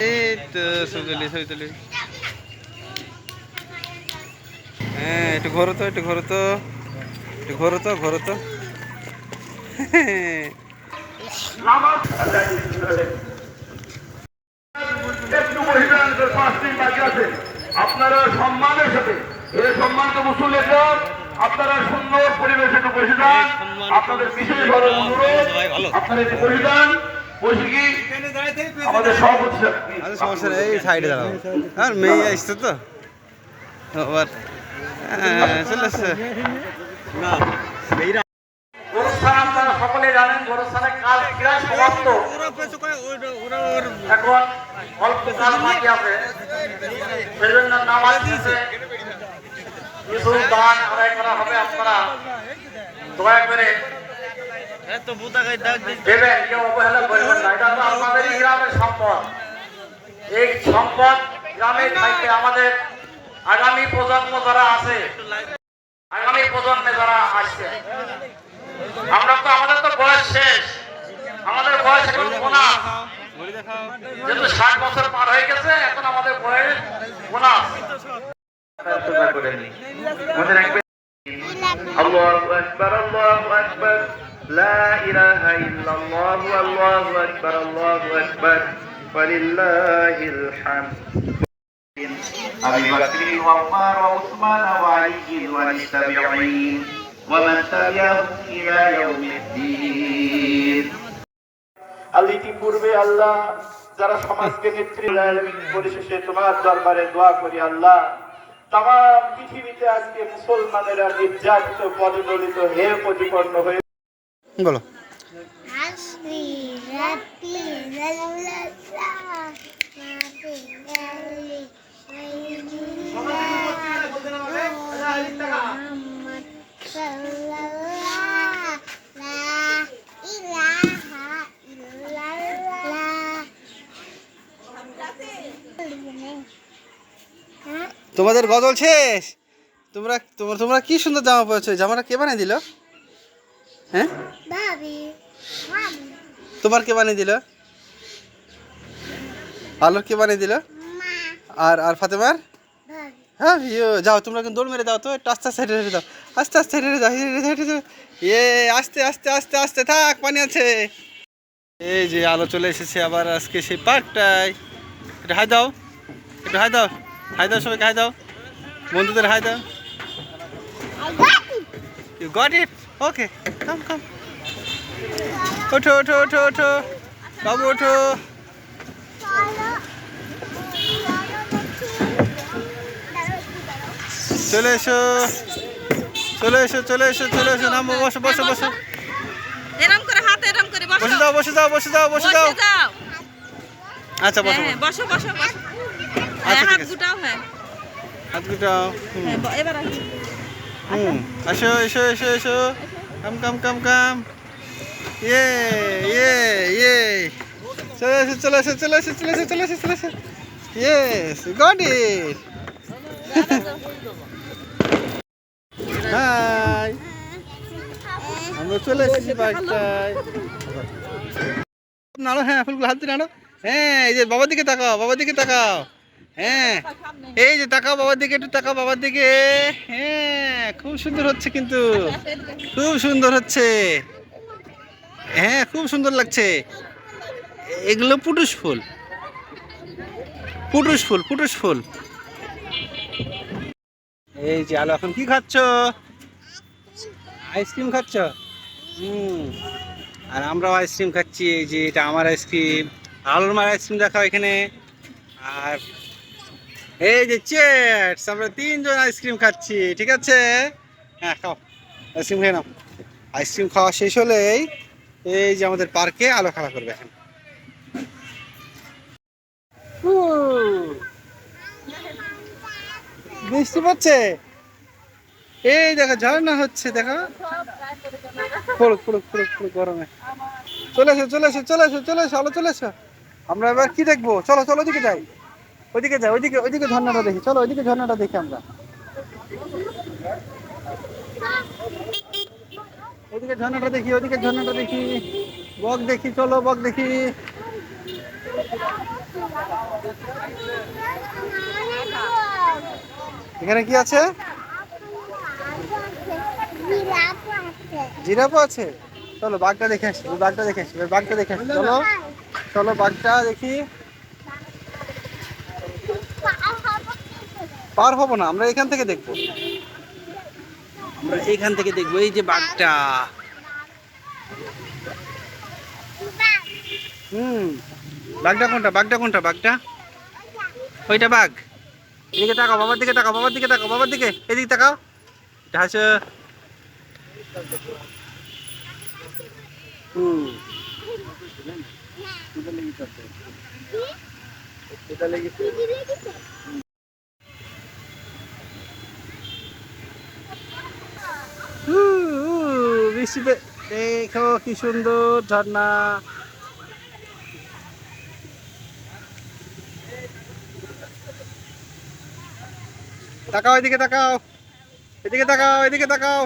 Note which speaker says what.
Speaker 1: এই তো হ্যাঁ একটু ঘোরো তো একটু ঘোরো তো। একটু ঘোরো তো ঘোরো তো।
Speaker 2: আপনারা সম্মানের সাথে এই সম্মানিত মুসুল একদম আপনারা সুন্দর পরিবেশে একটু বসে যান। আপনাদের বিশেষভাবে অনুরোধ আপনারা একটু বসে যান।
Speaker 1: সমস্যা নেই এই সাইডে দাঁড়াও। আর মেয়ে আসছে তো। আবার হ্যাঁ, চলে আসছে।
Speaker 2: আপনারা সকলে জানেন গোরস্থানের কাজ প্রায় সমাপ্ত। এখন অল্প কাজ বাকি আছে। কিছু দান আদায় করা হবে আপনারা। দয়া করে দেবেন কেউ অবহেলা করবেন না এটা তো আপনাদেরই গ্রামের সম্পদ। এই সম্পদ গ্রামে থাকতে আমাদের। আগামী প্রজন্ম যারা আছে আগামী প্রজন্মে যারা আসছে আমরা তো আমাদের তো বয়স শেষ। আমাদের বয়স এখন গোনা যেহেতু ষাট বছর পার হয়ে গেছে এখন আমাদের বয়স গোনা মনে রাখবেন আল্লাহু আকবার আল্লাহু আকবার লা ইলাহা ইল্লাল্লাহ আল্লাহু আকবার আল্লাহু আকবার ওয়ালিল্লাহিল হামদ أبي بكر وعمر وعثمان وعلي والتابعين ومن تبعهم إلى يوم الدين আল্লাহ ইতিপূর্বে আল্লাহ যারা সমাজকে নেতৃত্ব দেয় পরিশেষে তোমার দরবারে দোয়া করি আল্লাহ তাম পৃথিবীতে আজকে মুসলমানেরা নির্যাতিত পদদলিত হে প্রতিপন্ন হয়ে
Speaker 1: বলো। তোমাদের গজল শেষ। তোমরা তোমরা কি সুন্দর জামা পরেছো? জামাটা কে বানিয়ে দিল? হ্যাঁ? তোমার কে বানিয়ে দিল? আলোর কে বানিয়ে দিল? আর আর ফাতেমার? হ্যাঁ যাও তোমরা কিন্তু দৌড় মেরে দাও তো। একটু আস্তে আস্তে হেঁটে হেঁটে দাও। আস্তে আস্তে হেঁটে দাও হেঁটে হেঁটে ইয়ে আস্তে আস্তে আস্তে আস্তে থাক পানি আছে। এই যে আলো চলে এসেছে আবার আজকে সেই পার্কটায়। একটু হাই দাও একটু হাই দাও হাই দাও সবাইকে হাই দাও। বন্ধুদের হাই দাও. ইউ গট ইট ওকে কাম কাম ওঠো ওঠো ওঠো ওঠো বাবু ওঠো চলে এসো। চলে এসো চলে এসো চলে এসো। নামো বসো বসো বসো।
Speaker 3: এরম করে হাত এরম করে বসো।
Speaker 1: বসে দাও বসে দাও বসে দাও বসে দাও আচ্ছা বসো
Speaker 3: হ্যাঁ,
Speaker 1: বসো।
Speaker 3: বসো বসো বসো।
Speaker 1: আচ্ছা,
Speaker 3: হ্যাঁ, হাত। গুটাও হ্যাঁ।
Speaker 1: হাত গুটাও হুম,
Speaker 3: হ্যাঁ, এবার আসো
Speaker 1: এসো এসো এসো। কাম কাম কাম কাম ইয়ে ইয়ে ইয়ে চলে এসো চলে এসো চলে এসো চলে এসো চলে এসো চলে এসো ইয়েস গট ইট হাই আমরা চলে এসেছি বাইকটায় নাড়ো হ্যাঁ ফুলগুলো হাত দিয়ে নাড়ো। হ্যাঁ এই যে বাবার দিকে তাকাও, বাবার দিকে তাকাও। হ্যাঁ এই যে তাকাও বাবার দিকে, একটু তাকাও বাবার দিকে। হ্যাঁ। খুব সুন্দর হচ্ছে কিন্তু। খুব সুন্দর হচ্ছে। হ্যাঁ খুব সুন্দর লাগছে। এগুলো পুটুস ফুল। পুটুস ফুল পুটুস ফুল। এই যে আলো, এখন কি খাচ্ছ? আইসক্রিম খাচ্ছ? হুম। আর আমরাও আইসক্রিম খাচ্ছি। এই যে এটা আমার আইসক্রিম। আলোর মার আইসক্রিম দেখাও এখানে। আর এই যে চেটস আমরা তিনজন আইসক্রিম খাচ্ছি, ঠিক আছে? হ্যাঁ খাও। আইসক্রিম খেয়ে নাও। আইসক্রিম খাওয়া শেষ হলেই এই যে আমাদের পার্কে আলো খেলা করবে এখন। বৃষ্টি পড়ছে? এই দেখো, ঝর্ণা হচ্ছে, দেখো। পড়ুক পড়ুক পড়ুক পড়ুক গরমে। চলে এসো চলে এসো চলে এসো চলে এসো, আলো চলে এসো। আমরা এবার কি দেখব? চলো চলো ওইদিকে যাই। ওইদিকে যাই ওইদিকে ওইদিকে ঝর্ণাটা দেখি। চলো ওইদিকে ঝর্ণাটা দেখি আমরা। ওইদিকে ঝর্ণাটা দেখি, ওইদিকে ঝর্ণাটা দেখি। বক দেখি, চলো বক দেখি। এখানে কি আছে? জিরাফও আছে। চলো বাঘটা দেখে আসি, বাঘটা দেখে আসি বাঘটা দেখে আসি। চলো চলো বাঘটা দেখি। পার হব না, আমরা এখান থেকে দেখব। আমরা এখান থেকে দেখব, এই যে বাঘটা। হুম, বাঘটা কোনটা বাঘটা কোনটা, বাঘটা? ওইটা বাঘ। এদিকে তাকাও, বাবার দিকে তাকাও, বাবার দিকে তাকাও, বাবার দিকে, এদিকে তাকাও। হচ্ছে হুম হু, বৃষ্টিতে দেখো কি সুন্দর ঝর্ণা। তাকাও এদিকে তাকাও এদিকে তাকাও এদিকে তাকাও।